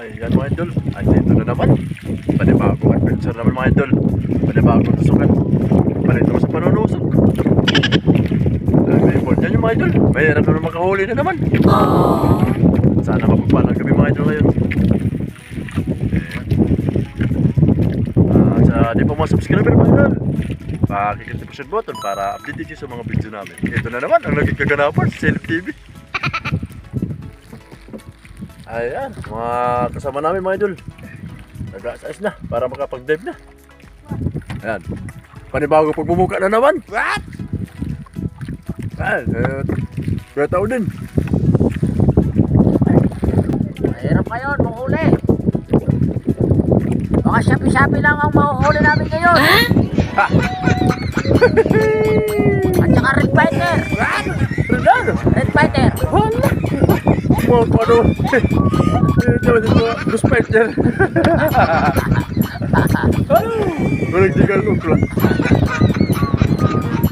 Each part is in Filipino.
Ayan mga idol, ay dito na naman. Panibagong adventure naman mga idol. Panibagong tusukan. Palito sa panunusok. Ay, may import yan yung mga idol. Mahirap na naman makahuli na naman. Sana mapagpalang kami mga idol ngayon. Ah, sa di pa mga subscriber mga idol. Pakikit na push button para update kayo sa mga video namin. Ito na naman ang naging kaganapan sa Self TV. Ayan, mga kasama namin mga idol. Nag-aasais na para makapag-dive na. Ayan. Panibago pagbumuka na naman. What? Ayan, eh, kaya tao din. Mahirap ngayon, manghuli. Mga shapi-shapi lang ang mahuhuli namin ngayon. At saka Red Fighter. Renado! Red Fighter. Wala! Mga paano? Ito, ito, Ghost Fighter. Walang tigal ko pala.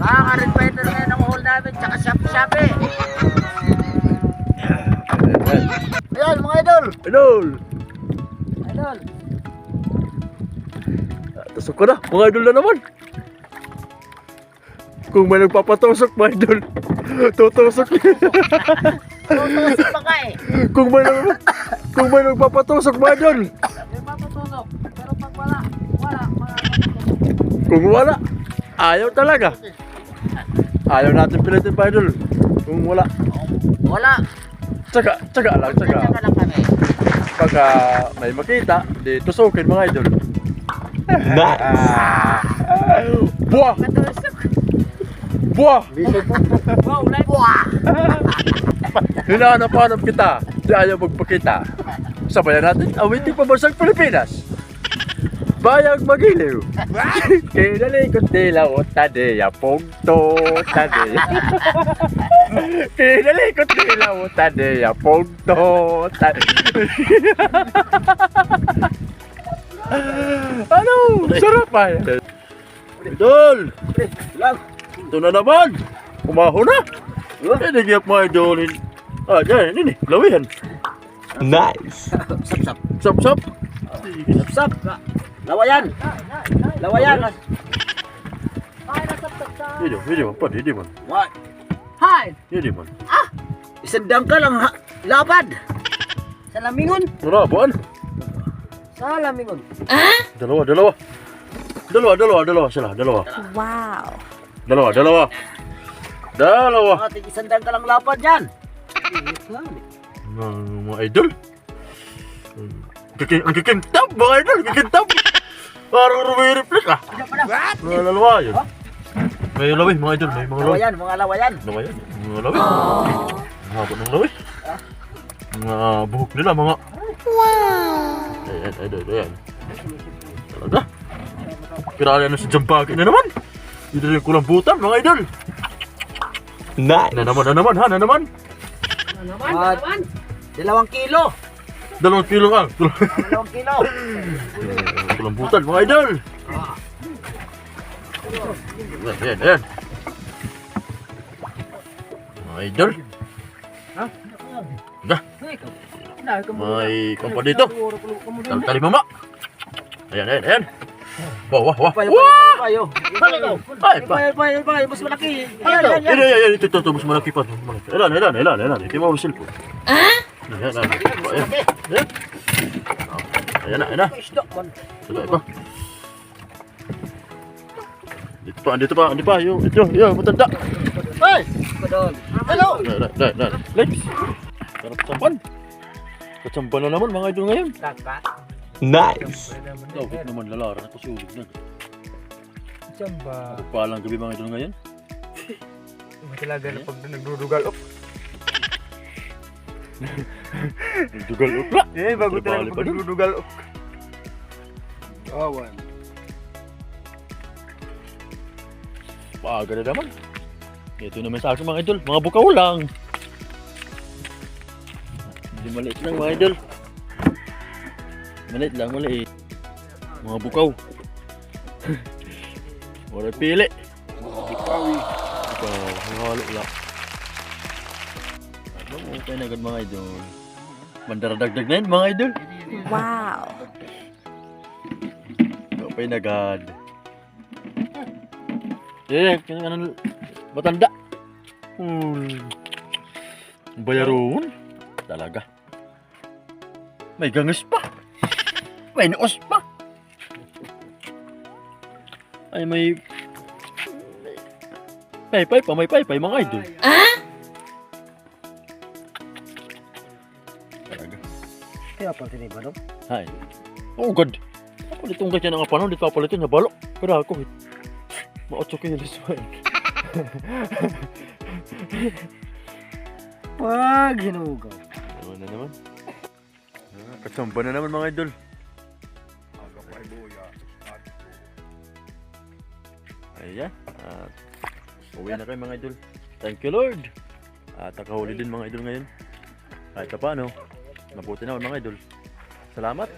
Mga Red Fighter ngayon ang mahuhuli namin. Tsaka shapi-shapi. Ayan, Ayan, mga idol. Idol! Idol. Tusok ko na, mga idol na naman. Kung may nagpapatusok, mga idol, tutusok. Tutusok pa ka eh. kung may nag- kung may nagpapatusok, mga idol. May papatusok. Pero pag wala, wala. Mga Kung wala, ayaw talaga. Ayaw natin pilitin, mga idol. Kung wala, Wala. tsaga, tsaga lang, tsaga. Tsaka lang kami. Pagka may makita, di tusukin, mga idol. Nice! Buwah! Patusok. Buwah! Wow, live. Wah. Hinahanap-hanap kita. Di ayaw magpakita. Sabayan natin, awiting pamansang Pilipinas. Bayang magiliw. Kinalikot nila o tadeya, pongto, tadeya. Kinalikot nila o tadeya, pongto, tadeya. ano? Sarap yan. Idol! Ito na naman! Kumaho na! Hindi giyak mga idolin. Ah, dyan, ini, lawihan. Nice. Sap-sap. Sap, sap. Sap-sap. Lawayan. Lawayan. Hindi, hindi man, pan, hindi man. What? Hi. Hindi man. Isang dangkal ang ha- lapad. Sa lamingon. Narabuan. Sa lamingon. Dalawa, dalawa. Dalawa, dalawa, dalawa sila, dalawa. Wow. Dalawa, dalawa. Dalawa. Ating isang dangkal ang lapad yan. Ng mga idol. Kikin, ang kikintab, mga idol, kikintab. Parang rumiri-reflect ah. Mga dalawa yun. May lawi, mga idol, may mga lawi. Lawayan, mga lawayan. Lawa yan, mga lawi. Ang haba ng lawi. Mga buhok nila, mga... Wow. Ayan, ayan, ayan. Talaga. Kirala na sa Jampagi na naman. Dito yung kulambutan, mga idol. Nice. Na naman, na naman, ha, na naman. At dalawang kilo. Dalawang kilo ka. Dalawang kilo. kulambutan, mga idol. Ayan, ayan, ayan. Mga idol. Da, may kampa dito. Tal tali mama. Ayan, ayan, ayan. Wah, wah, wah. Wah! payo. Ay, pa. Payo, payo, payo. Mas malaki. Ayan, Ayan, ayan, ayan, ayan, ayan, ito, ito, ito, mas malaki pa. Ayan, ayan, ayan, ayan, ito yung mga cellphone. Ayan, ayan, ayan, ayan, ayan. Ayan na, ayan na. Ito, ito. Dito pa, dito pa, dito pa, yung, ito, yung, matanda. Padol. Hello! Dai, dai, dai. Legs. Sarap sampan. Katsampan na naman mga idol ngayon. Nice. Dapat naman lalaran ako si Ulig na. Samba. Palang gabi mga idol ngayon. Talaga na pag nagdudugal. Oh, Dugal upla. eh, bago talaga pa pag nagdudugal. Oh. Awan. Paaga na naman. Ito naman sa akin mga idol. Mga bukaw lang. Hindi maliit lang mga idol. Maliit lang, maliit. Mga bukaw. Wala pili. Ikaw, halo lang. Ano mo, kaya na mga idol. Mandaradagdag na yun mga idol. Wow. Kapay na God. Eh, ano, matanda. Hmm. Bayaron. Talaga. May gangis pa. May noos pa. Ay, may... May pay pa, may pay pa, mga idol. Talaga. Kaya pa tiniba no? Hay. Oh God. Ako ditong ganyan ang panon, dito pala ito na balo. Pero ako, eh. Ma-8 kilos pa eh. Wag hinugaw. Ano na naman? Ah, Katsamba na naman mga idol. Ayan. At uwi na kayo mga idol. Thank you Lord. At nakahuli din mga idol ngayon. Kahit pa paano. Mabuti naman mga idol. Salamat.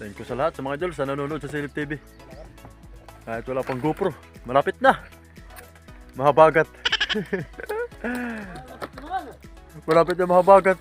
Thank you sa lahat sa mga idol sa nanonood sa Silip TV. Kahit wala pang GoPro. Malapit na. Mahabagat. Malapit na mahabagat.